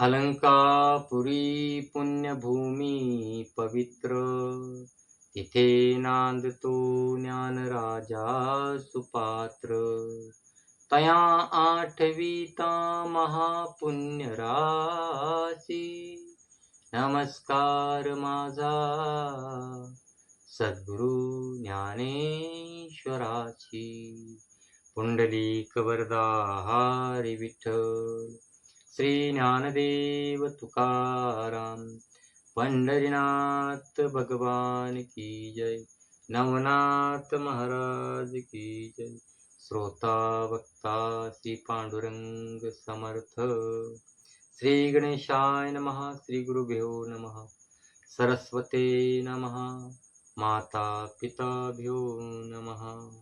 अलंकापुरी पुण्यभूमी पवित्र। तिथे नांदतो ज्ञानराजा सुपात्र। तया आठवीता महापुण्यराशी। नमस्कार माझा। सद्गुरु ज्ञानेश्वराची पुंडलीक वरदा हरी विठ्ठल। श्री ज्ञानदेव तुकाराम। पंढरीनाथ भगवान की जय। नवनाथ महाराज की जय। श्रोता वक्ता श्री पांडुरंग समर्थ। श्री गणेशाय नमः श्री गुरुभ्यो नमः। सरस्वते नमः माता पिताभ्यो नमः।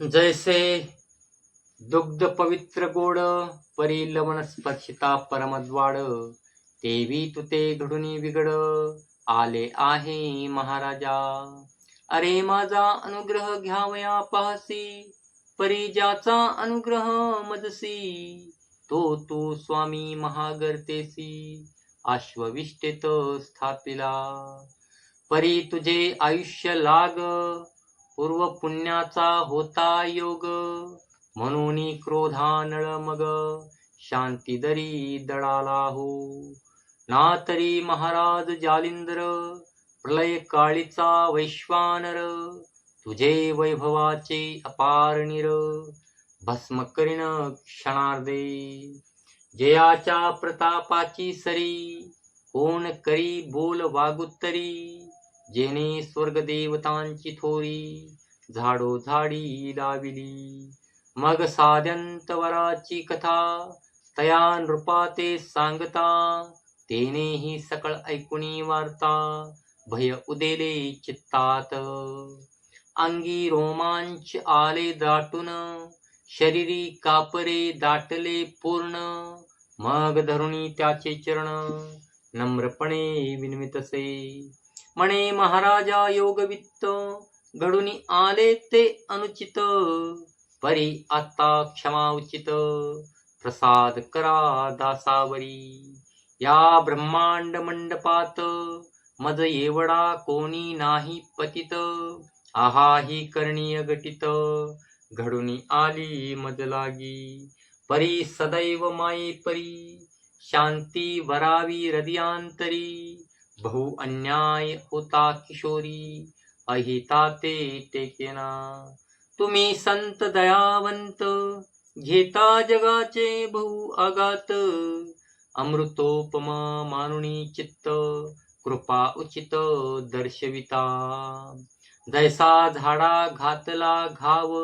जैसे दुग्ध पवित्र गोड परी लवण स्पर्शिता परमद्वाड तेवी तुते घडून बिघड आले आहे महाराजा। अरे माझा अनुग्रह घ्यावया पाहसी परी ज्याचा अनुग्रह मजसी तो तू स्वामी महागर्तेसी आश्वविष्टेत स्थापिला। परी तुझे आयुष्य लाग पूर्व पुण्याचा होता योग. म्हणून क्रोधानळ मग. शांती दरी दळाला हो. ना तरी महाराज जालिंद्र प्रलय काळीचा वैश्वानर तुझे वैभवाचे अपार निर. भस्म करीन क्षणार्दे जयाच्या प्रतापाची सरी कोण करी बोल वागुत्तरी. जेने स्वर्ग देवतांची थोरी झाडो झाडी लाविली. मग साध्यंत वराची कथा तया नृपा ते सांगता तेने ही सकळ ऐकुणी वार्ता भय उदेले चित्तात. अंगी रोमांच आले दाटून शरीरी कापरे दाटले पूर्ण मग धरुणी त्याचे चरण नम्रपणे विनमितसे. म्हणे महाराजा योगवित्त घडून आले ते अनुचित. परी आता क्षमा उचित. प्रसाद करा दासावरी. या ब्रह्मांड मंडपात मज एवढा कोणी नाही पतित. आहा ही करणीय गटित. घडून आली मज लागी. परी सदैव माये परी शांती वरावी हृदयांतरी. बहु अन्याय होता किशोरी अहिता ते टेकेना। तुम्ही संत दयावंत घेता जगाचे बहु आगात अमृतोपमा मानुनी चित्त कृपा उचित दर्शविता। जैसा झाडा घातला घाव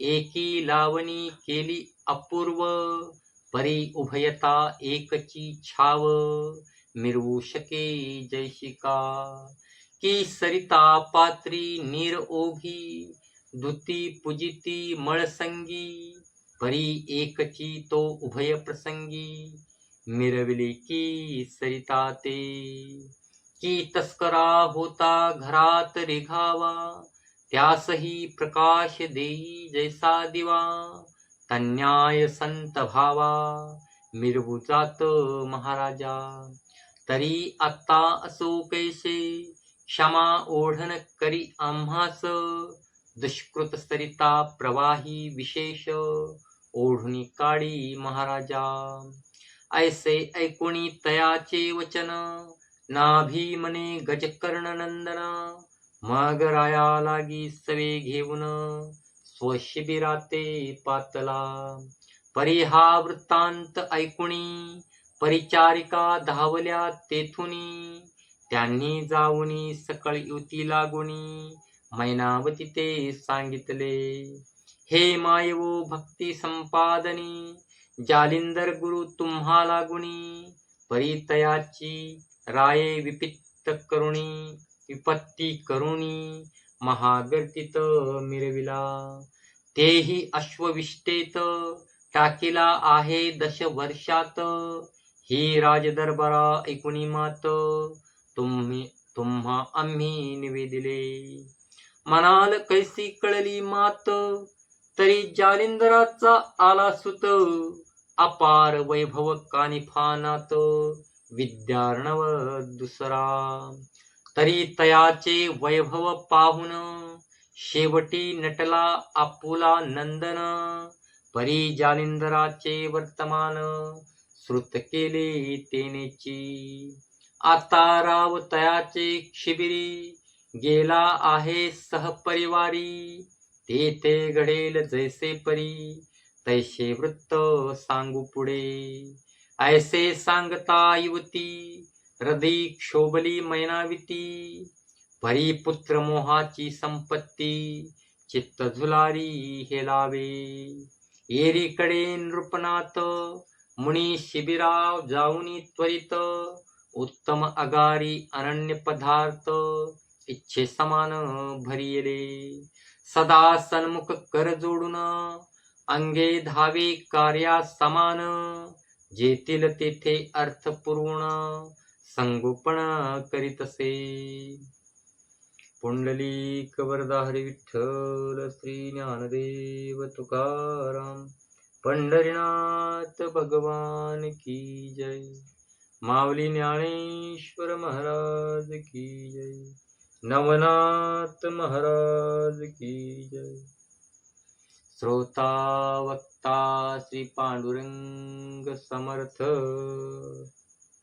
एकी लावणी केली अपूर्व। परी उभयता एकची छाव। मिरवू शके जैशिका की सरिता पात्री नीर ओघी दुती पूजिती मळसंगी परी एकची तो उभय प्रसंगी मिरविली की सरिता ते। की तस्करा होता घरात रेघावा त्यासही प्रकाश देई जैसा दिवा। तन्याय संत भावा मिरवू जात महाराजा। तरी आता असो कैसे? क्षमा ओढण करी आम्हास. दुष्कृत सरिता प्रवाही विशेष. ओढणी काळी महाराजा. ऐसे ऐकुणी तयाचे वचन. नाभी मने गजकर्ण नंदन. मग राया लागी सवे घेऊन. स्वशिबिराते पातला. परी हा वृत्तांत ऐकुणी. परिचारिका धावल्या तेथुनी त्यांनी जाऊनी सकळ युती लागुनी मैनावती ते सांगितले. हे मायवो भक्ती संपादनी जालिंदर गुरु तुम्हा लागुनी परितयाची राये विपित्त करुणी विपत्ती करुणी महागर्तित मिरविला. तेही अश्वविष्टेत टाकिला आहे दश वर्षात ही राजदरबारा ऐकुनी मात. तुम्ही तुम्हा आम्ही निवेदिले. मनाल कैसी कळली मात तरी जालिंदराचा आला सुत. अपार वैभव कानिफानात विद्यार्णव दुसरा. तरी तयाचे वैभव पाहून शेवटी नटला आपुला नंदन. परी जालिंदराचे वर्तमान श्रुत केले तेनेची. आता राव तयाचे शिबिरी गेला आहे सहपरिवारी. ते ते घडेल जैसे परी तैसे वृत्त सांगू पुढे. ऐसे सांगता युवती हृदय क्षोभली मैनाविती. परी पुत्र मोहाची संपत्ती चित्त झुलारी हे लावे. एरीकडे नृपनाथ मुनी शिबिराव जाऊनी त्वरित उत्तम अगारी अनन्य पदार्थ इच्छे समान भरियले। सदा सन्मुख कर जोडून अंगे धावे कार्या समान जेतील तेथे अर्थपूर्ण संगोपन करीतसे। पुंडलिक वरदा हरी विठ्ठल श्री ज्ञानदेव तुकाराम पंढरीनाथ भगवान की जय. माऊली ज्ञानेश्वर महाराज की जय. नवनाथ महाराज की जय. श्रोता वक्ता श्री पांडुरंग समर्थ.